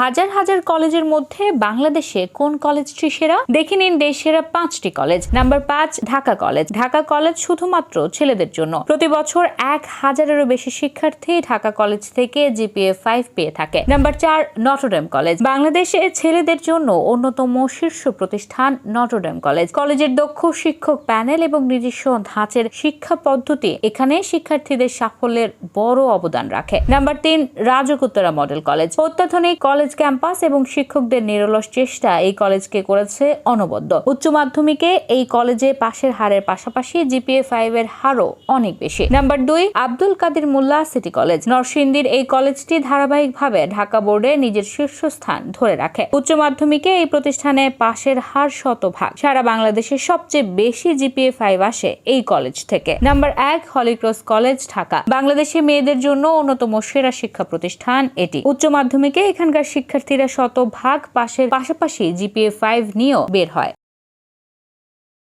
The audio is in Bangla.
হাজার হাজার কলেজের মধ্যে বাংলাদেশে কোন কলেজটি সেরা? দেখে নিন দেশ সেরা পাঁচটি কলেজ। নাম্বার পাঁচ, ঢাকা কলেজ। ঢাকা কলেজ শুধুমাত্র ছেলেদের জন্য। প্রতি বছর এক হাজারেরও বেশি শিক্ষার্থী ঢাকা কলেজ থেকে জিপিএ ফাইভ পেয়ে থাকে। নাম্বার চার, নটরডেম কলেজ। বাংলাদেশে ছেলেদের জন্য অন্যতম শীর্ষ প্রতিষ্ঠান নটরডেম কলেজ। কলেজের দক্ষ শিক্ষক প্যানেল এবং নিজস্ব ধাঁচের শিক্ষা পদ্ধতি এখানে শিক্ষার্থীদের সাফল্যের বড় অবদান রাখে। নাম্বার তিন রাজকুত্তরা মডেল কলেজ। অত্যাধুনিক কলেজ ক্যাম্পাস এবং শিক্ষকদের নিরলস চেষ্টা এই কলেজকে করেছে অনবদ্য। উচ্চ মাধ্যমিকে এই কলেজে পাশের হারের পাশাপাশি জিপিএ ফাইভ এর হারও অনেক বেশি। নাম্বার দুই, আব্দুল কাদের মোল্লা সিটি কলেজ। নরসিংদীর এই কলেজটি ধারাবাহিকভাবে ঢাকা বোর্ডে নিজের শীর্ষস্থান ধরে রাখে। উচ্চ মাধ্যমিকে এই প্রতিষ্ঠানে পাশের হার শতভাগ। সারা বাংলাদেশে সবচেয়ে বেশি জিপিএ ফাইভ আসে এই কলেজ থেকে। নাম্বার এক, হলিক্রস কলেজ, ঢাকা। বাংলাদেশে মেয়েদের জন্য অন্যতম সেরা শিক্ষা প্রতিষ্ঠান এটি। উচ্চ মাধ্যমিকে এখানকার শিক্ষার্থীরা শতভাগ পাশের পাশাপাশি জিপিএ ফাইভ নিয়েও বের হয়।